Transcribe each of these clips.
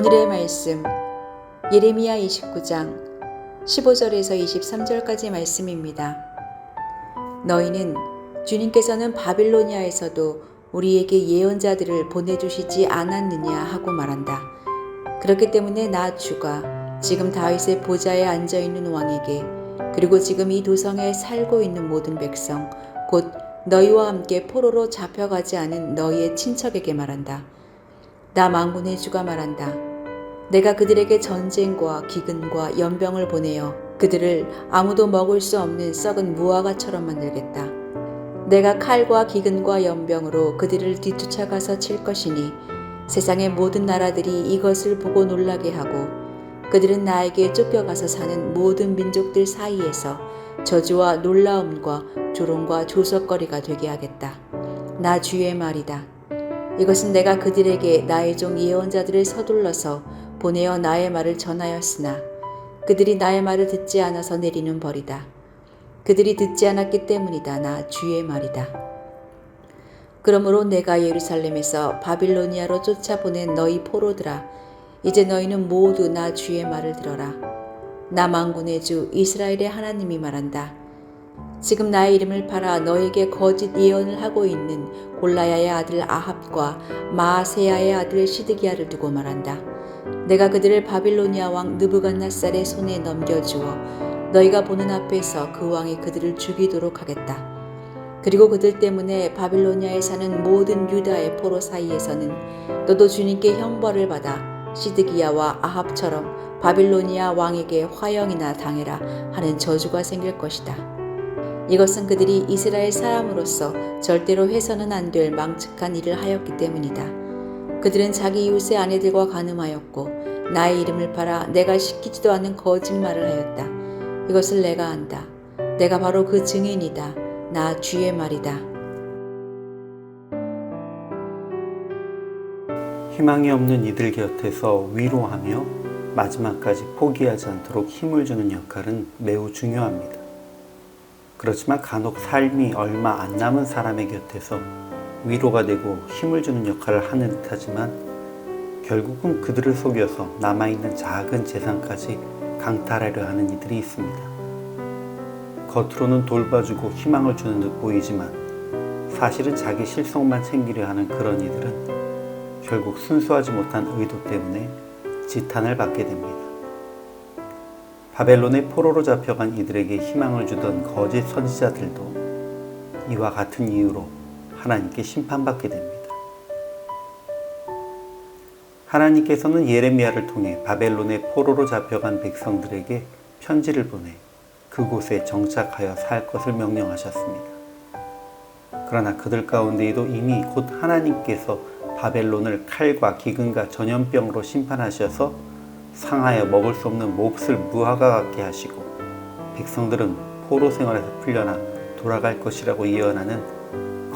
오늘의 말씀 예레미야 29장 15절에서 23절까지 말씀입니다. 너희는 주님께서는 바빌로니아에서도 우리에게 예언자들을 보내주시지 않았느냐 하고 말한다. 그렇기 때문에 나 주가 지금 다윗의 보좌에 앉아 있는 왕에게 그리고 지금 이 도성에 살고 있는 모든 백성 곧 너희와 함께 포로로 잡혀가지 않은 너희의 친척에게 말한다. 나 망군의 주가 말한다. 내가 그들에게 전쟁과 기근과 연병을 보내어 그들을 아무도 먹을 수 없는 썩은 무화과처럼 만들겠다. 내가 칼과 기근과 연병으로 그들을 뒤쫓아가서 칠 것이니 세상의 모든 나라들이 이것을 보고 놀라게 하고 그들은 나에게 쫓겨가서 사는 모든 민족들 사이에서 저주와 놀라움과 조롱과 조석거리가 되게 하겠다. 나 주의 말이다. 이것은 내가 그들에게 나의 종 예언자들을 서둘러서 보내어 나의 말을 전하였으나 그들이 나의 말을 듣지 않아서 내리는 벌이다. 그들이 듣지 않았기 때문이다. 나 주의 말이다. 그러므로 내가 예루살렘에서 바빌로니아로 쫓아보낸 너희 포로들아 이제 너희는 모두 나 주의 말을 들어라. 나 만군의 주 이스라엘의 하나님이 말한다. 지금 나의 이름을 팔아 너에게 거짓 예언을 하고 있는 골라야의 아들 아합과 마아세야의 아들 시드기야를 두고 말한다. 내가 그들을 바빌로니아 왕 느부갓네살의 손에 넘겨주어 너희가 보는 앞에서 그 왕이 그들을 죽이도록 하겠다. 그리고 그들 때문에 바빌로니아에 사는 모든 유다의 포로 사이에서는 너도 주님께 형벌을 받아 시드기야와 아합처럼 바빌로니아 왕에게 화형이나 당해라 하는 저주가 생길 것이다. 이것은 그들이 이스라엘 사람으로서 절대로 해서는 안 될 망측한 일을 하였기 때문이다. 그들은 자기 이웃의 아내들과 간음하였고 나의 이름을 팔아 내가 시키지도 않은 거짓말을 하였다. 이것을 내가 안다. 내가 바로 그 증인이다. 나 주의 말이다. 희망이 없는 이들 곁에서 위로하며 마지막까지 포기하지 않도록 힘을 주는 역할은 매우 중요합니다. 그렇지만 간혹 삶이 얼마 안 남은 사람의 곁에서 위로가 되고 힘을 주는 역할을 하는 듯 하지만 결국은 그들을 속여서 남아있는 작은 재산까지 강탈하려 하는 이들이 있습니다. 겉으로는 돌봐주고 희망을 주는 듯 보이지만 사실은 자기 실속만 챙기려 하는 그런 이들은 결국 순수하지 못한 의도 때문에 지탄을 받게 됩니다. 바벨론의 포로로 잡혀간 이들에게 희망을 주던 거짓 선지자들도 이와 같은 이유로 하나님께 심판받게 됩니다. 하나님께서는 예레미야를 통해 바벨론의 포로로 잡혀간 백성들에게 편지를 보내 그곳에 정착하여 살 것을 명령하셨습니다. 그러나 그들 가운데에도 이미 곧 하나님께서 바벨론을 칼과 기근과 전염병으로 심판하셔서 상하여 먹을 수 없는 몹쓸 무화과 같게 하시고 백성들은 포로 생활에서 풀려나 돌아갈 것이라고 예언하는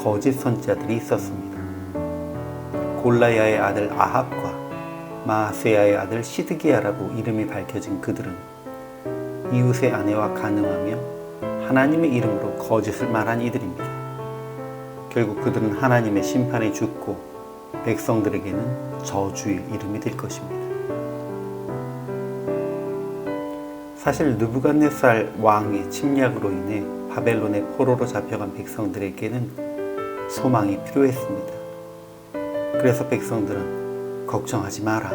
거짓 선지자들이 있었습니다. 골라야의 아들 아합과 마세야의 아들 시드기야라고 이름이 밝혀진 그들은 이웃의 아내와 간음하며 하나님의 이름으로 거짓을 말한 이들입니다. 결국 그들은 하나님의 심판에 죽고 백성들에게는 저주의 이름이 될 것입니다. 사실 느부갓네살 왕의 침략으로 인해 바벨론의 포로로 잡혀간 백성들에게는 소망이 필요했습니다. 그래서 백성들은 걱정하지 마라.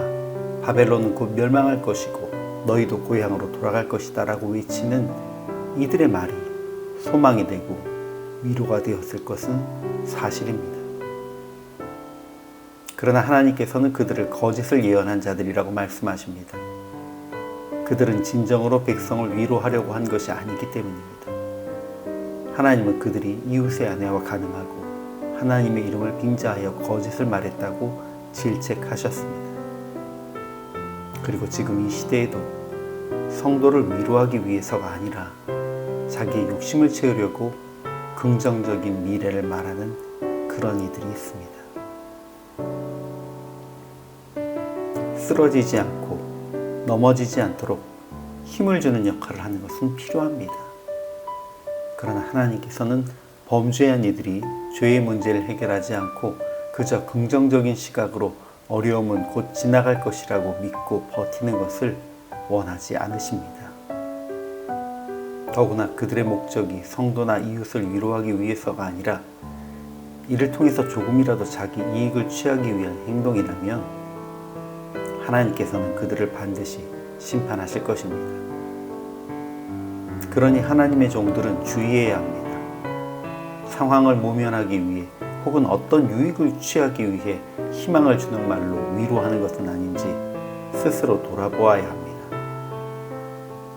바벨론은 곧 멸망할 것이고 너희도 고향으로 돌아갈 것이다 라고 외치는 이들의 말이 소망이 되고 위로가 되었을 것은 사실입니다. 그러나 하나님께서는 그들을 거짓을 예언한 자들이라고 말씀하십니다. 그들은 진정으로 백성을 위로하려고 한 것이 아니기 때문입니다. 하나님은 그들이 이웃의 아내와 가늠하고 하나님의 이름을 빙자하여 거짓을 말했다고 질책하셨습니다. 그리고 지금 이 시대에도 성도를 위로하기 위해서가 아니라 자기의 욕심을 채우려고 긍정적인 미래를 말하는 그런 이들이 있습니다. 쓰러지지 않고 넘어지지 않도록 힘을 주는 역할을 하는 것은 필요합니다. 그러나 하나님께서는 범죄한 이들이 죄의 문제를 해결하지 않고 그저 긍정적인 시각으로 어려움은 곧 지나갈 것이라고 믿고 버티는 것을 원하지 않으십니다. 더구나 그들의 목적이 성도나 이웃을 위로하기 위해서가 아니라 이를 통해서 조금이라도 자기 이익을 취하기 위한 행동이라면 하나님께서는 그들을 반드시 심판하실 것입니다. 그러니 하나님의 종들은 주의해야 합니다. 상황을 모면하기 위해 혹은 어떤 유익을 취하기 위해 희망을 주는 말로 위로하는 것은 아닌지 스스로 돌아보아야 합니다.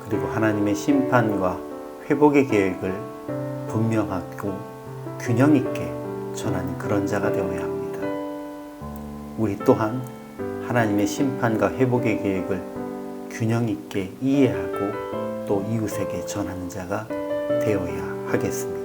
그리고 하나님의 심판과 회복의 계획을 분명하고 균형 있게 전하는 그런 자가 되어야 합니다. 우리 또한 하나님의 심판과 회복의 계획을 균형 있게 이해하고 또 이웃에게 전하는 자가 되어야 하겠습니다.